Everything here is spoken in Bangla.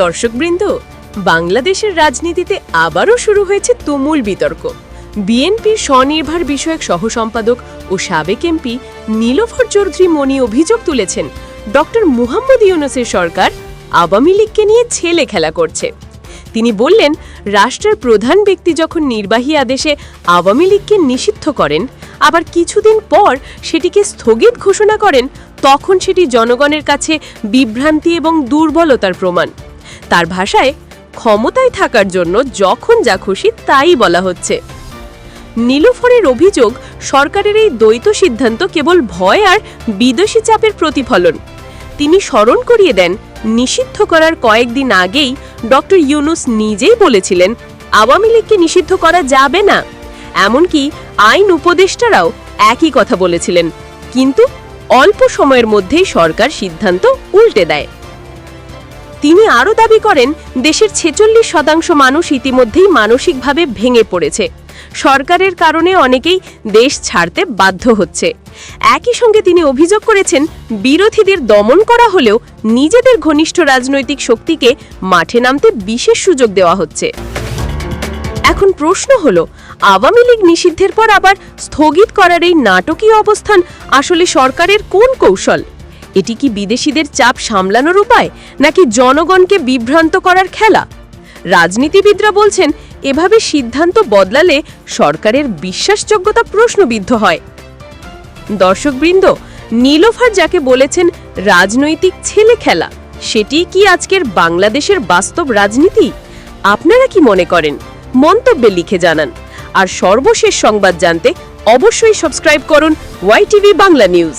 দর্শকবৃন্দ, বাংলাদেশের রাজনীতিতে আবারও শুরু হয়েছে তুমুল বিতর্ক। বিএনপির স্বনির্ভর বিষয়ক সহসম্পাদক ও সাবেক এমপি নীলফর চৌধুরী মনি অভিযোগ তুলেছেন, ডক্টর মুহাম্মদ ইউনুসের সরকার আওয়ামী লীগকে নিয়ে ছেলে খেলা করছে। তিনি বললেন, রাষ্ট্রের প্রধান ব্যক্তি যখন নির্বাহী আদেশে আওয়ামী লীগকে নিষিদ্ধ করেন, আবার কিছুদিন পর সেটিকে স্থগিত ঘোষণা করেন, তখন সেটি জনগণের কাছে বিভ্রান্তি এবং দুর্বলতার প্রমাণ। তার ভাষায়, ক্ষমতায় থাকার জন্য যখন যা খুশি তাই বলা হচ্ছে। নীলুফরের অভিযোগ, সরকারের এই দ্বৈত সিদ্ধান্ত কেবল ভয় আর বিদেশি চাপের প্রতিফলন। তিনি স্মরণ করিয়ে দেন, নিষিদ্ধ করার কয়েকদিন আগেই ডক্টর ইউনুস নিজেই বলেছিলেন, আওয়ামী লীগকে নিষিদ্ধ করা যাবে না। এমনকি আইন উপদেষ্টারাও একই কথা বলেছিলেন। কিন্তু অল্প সময়ের মধ্যেই সরকার সিদ্ধান্ত উল্টে দেয়। তিনি আরও দাবি করেন, দেশের ছেচল্লিশ শতাংশ মানুষ ইতিমধ্যেই মানসিকভাবে ভেঙে পড়েছে। সরকারের কারণে অনেকেই দেশ ছাড়তে বাধ্য হচ্ছে। একই সঙ্গে তিনি অভিযোগ করেছেন, বিরোধীদের দমন করা হলেও নিজেদের ঘনিষ্ঠ রাজনৈতিক শক্তিকে মাঠে নামতে বিশেষ সুযোগ দেওয়া হচ্ছে। এখন প্রশ্ন হলো, আওয়ামী লীগ নিষিদ্ধের পর আবার স্থগিত করার এই নাটকীয় অবস্থান আসলে সরকারের কোন কৌশল? এটি কি বিদেশিদের চাপ সামলানোর উপায়, নাকি জনগণকে বিভ্রান্ত করার খেলা? রাজনীতিবিদরা বলছেন, এভাবে সিদ্ধান্ত বদলালে সরকারের বিশ্বাসযোগ্যতা প্রশ্নবিদ্ধ হয়। দর্শকবৃন্দ, নীলোফার যাকে বলেছেন রাজনৈতিক ছেলে খেলা, সেটি কি আজকের বাংলাদেশের বাস্তব রাজনীতি? আপনারা কি মনে করেন? মন্তব্যে লিখে জানান। আর সর্বশেষ সংবাদ জানতে অবশ্যই সাবস্ক্রাইব করুন ওয়াইটিভি বাংলা নিউজ।